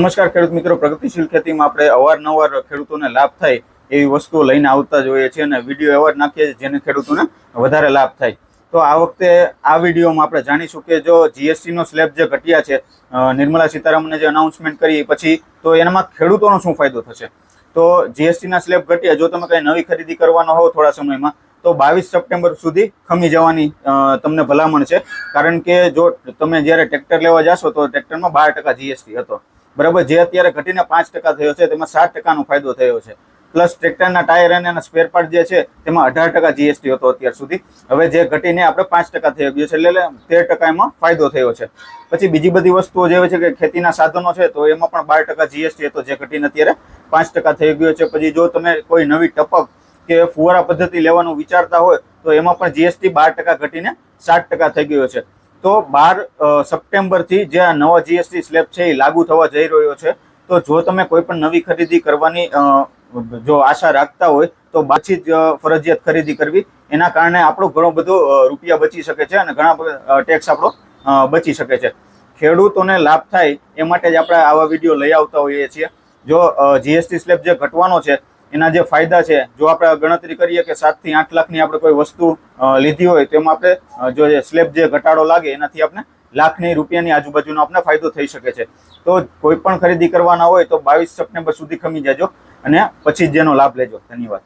નમસ્કાર, ખેડૂત મિત્રો. પ્રગતિશીલ ખેતીમાં આપણે અવારનવાર ખેડૂતોને લાભ થાય એવી વસ્તુઓ લઈને આવતા જ હોઈએ છીએ અને વીડિયો એવા જ નાખીએ છીએ જેને ખેડૂતોને વધારે લાભ થાય. તો આ વખતે આ વિડીયોમાં આપણે જાણીશું કે જો જીએસટીનો સ્લેબ જે ઘટ્યા છે નિર્મલા સીતારામને જે અનાઉન્સમેન્ટ કરી પછી તો એનામાં ખેડૂતોનો શું ફાયદો થશે? તો જીએસટીના સ્લેબ ઘટ્યા, જો તમે કંઈ નવી ખરીદી કરવાનો હો થોડા સમયમાં, તો બાવીસ સપ્ટેમ્બર સુધી ખમી જવાની તમને ભલામણ છે. કારણ કે જો તમે જ્યારે ટ્રેક્ટર લેવા જશો તો ટ્રેક્ટરમાં બાર ટકા જીએસટી હતો. બરાબર? જે અત્યારે ઘટીને પાંચ ટકા થયો છે, તેમાં સાત ટકાનો ફાયદો થયો છે. પ્લસ ટ્રેક્ટરના ટાયર અને એના સ્પેર જે છે, તેમાં અઢાર ટકા જીએસટી હતો અત્યાર સુધી. હવે જે ઘટીને આપણે પાંચ ટકા થઈ ગયો છે, એટલે તેર ટકા એમાં ફાયદો થયો છે. પછી બીજી બધી વસ્તુઓ જે છે કે ખેતીના સાધનો છે, તો એમાં પણ બાર ટકા જીએસટી હતો, જે ઘટીને અત્યારે પાંચ ટકા થઈ ગયો છે. પછી જો તમે કોઈ નવી ટપક કે ફુવારા પદ્ધતિ લેવાનું વિચારતા હોય, તો એમાં પણ જીએસટી બાર ટકા ઘટીને સાત ટકા થઈ ગયો છે. તો બાર સપ્ટેમ્બરથી જે આ નવા જીએસટી સ્લેબ છે એ લાગુ થવા જઈ રહ્યો છે. તો જો તમે કોઈ પણ નવી ખરીદી કરવાની જો આશા રાખતા હોય, તો પાછી જ ફરજિયાત ખરીદી કરવી. એના કારણે આપણો ઘણો બધો રૂપિયા બચી શકે છે અને ઘણા ટેક્સ આપણો બચી શકે છે. ખેડૂતોને લાભ થાય એ માટે જ આપણે આવા વીડિયો લઈ આવતા હોઈએ છીએ. જો જીએસટી સ્લેબ જે ઘટવાનો છે એના જે ફાયદા છે, જો આપણે ગણતરી કરીએ કે સાતથી આઠ લાખની આપણે કોઈ વસ્તુ લીધી હોય તો એમાં આપણે જો જે સ્લેબ જે ઘટાડો લાગે, એનાથી આપણે લાખની રૂપિયાની આજુબાજુનો આપણે ફાયદો થઈ શકે છે. તો કોઈ પણ ખરીદી કરવાના હોય તો બાવીસ સપ્ટેમ્બર સુધી ખમી જાજો અને પછી જ જેનો લાભ લેજો. ધન્યવાદ.